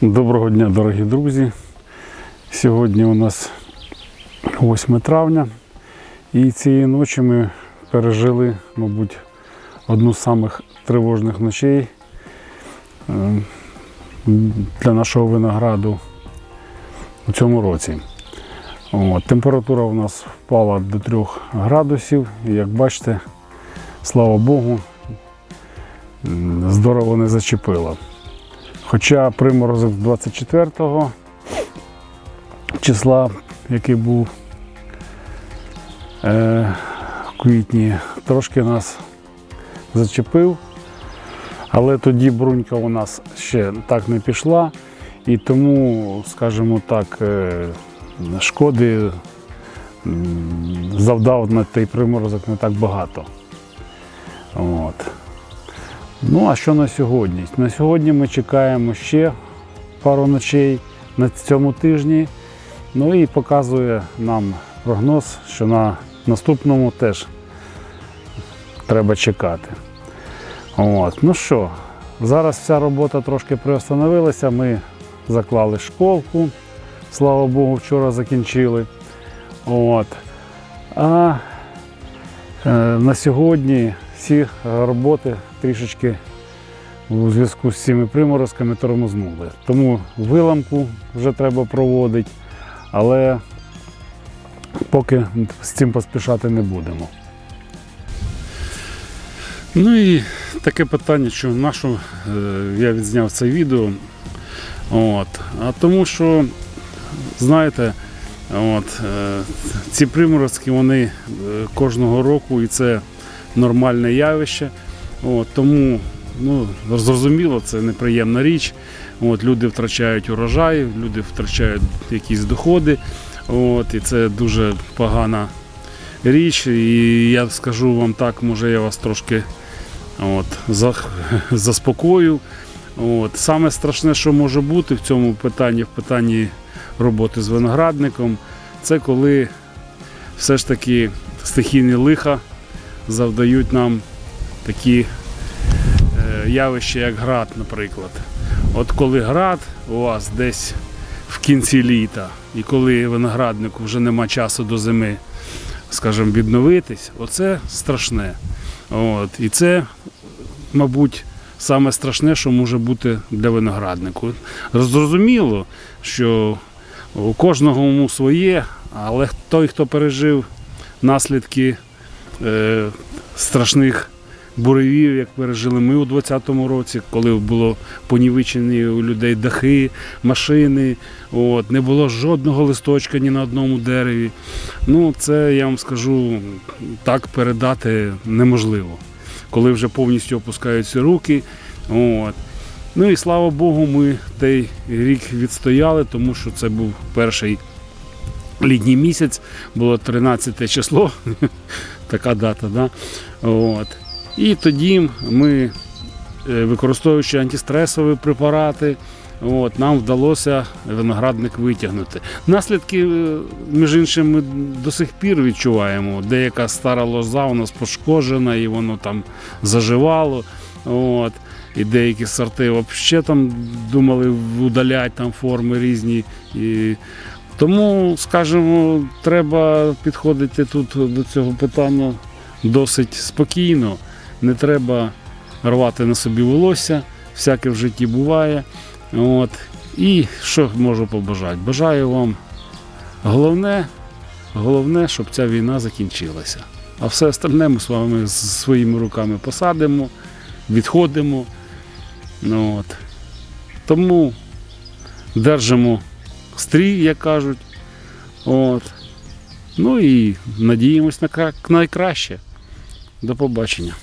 Доброго дня, дорогі друзі. Сьогодні у нас 8 травня, і цієї ночі ми пережили, мабуть, одну з самих тривожних ночей е, для нашого винограду у цьому році. От, температура у нас впала до 3 градусів, і як бачите, слава Богу, здорово не зачепило. Хоча приморозок 24 числа, який був е, в квітні, трошки нас зачепив. Але тоді брунька у нас ще так не пішла, і тому, скажімо так, е, шкоди завдав на той приморозок не так багато. Ну, а що на сьогодні? На сьогодні ми чекаємо ще пару ночей на цьому тижні. Ну і показує нам прогноз, що на наступному теж треба чекати. От. Ну що, зараз вся робота трошки приостановилася. Ми заклали школку. Слава Богу, вчора закінчили. От. А е, на сьогодні всі роботи трішечки у зв'язку з цими приморозками тормознули. Тому виламку вже треба проводити, але поки з цим поспішати не будемо. Ну і таке питання, що на що е, я відзняв це відео. От. А тому що, знаєте, от, е, ці приморозки вони е, кожного року і це нормальне явище. От, тому ну, зрозуміло, це неприємна річ. От, люди втрачають урожай, люди втрачають якісь доходи. От, і це дуже погана річ. І я скажу вам так, може я вас трошки от, заспокою. От. Саме страшне, що може бути в цьому питанні, в питанні роботи з виноградником, це коли все ж таки стихійні лиха завдають нам такі е, явища, як град, наприклад. От коли град у вас десь в кінці літа, і коли винограднику вже нема часу до зими, скажімо, відновитись, оце страшне. От. І це, мабуть, саме страшне, що може бути для винограднику. Зрозуміло, що у кожного йому своє, але той, хто пережив наслідки страшних буревів, як пережили ми у 2020 році, коли було понівечені у людей дахи, машини, от, не було жодного листочка ні на одному дереві. Ну, це я вам скажу, так передати неможливо, коли вже повністю опускаються руки. От. Ну і слава Богу, ми той рік відстояли, тому що це був перший літній місяць, було 13 число, така дата. Да? От. І тоді ми, е, використовуючи антистресові препарати, от, нам вдалося виноградник витягнути. Наслідки, е, між іншим, ми до сих пір відчуваємо. Деяка стара лоза у нас пошкоджена і воно там заживало. От. І деякі сорти взагалі там думали удаляти там форми різні. І тому, скажімо, треба підходити тут до цього питання досить спокійно. Не треба рвати на собі волосся, всяке в житті буває. От. І що можу побажати? Бажаю вам головне, головне, щоб ця війна закінчилася. А все остальне ми з вами своїми руками посадимо, відходимо. От. Тому держимо стрій, як кажуть. От. Ну і надіємось на кра- найкраще. До побачення.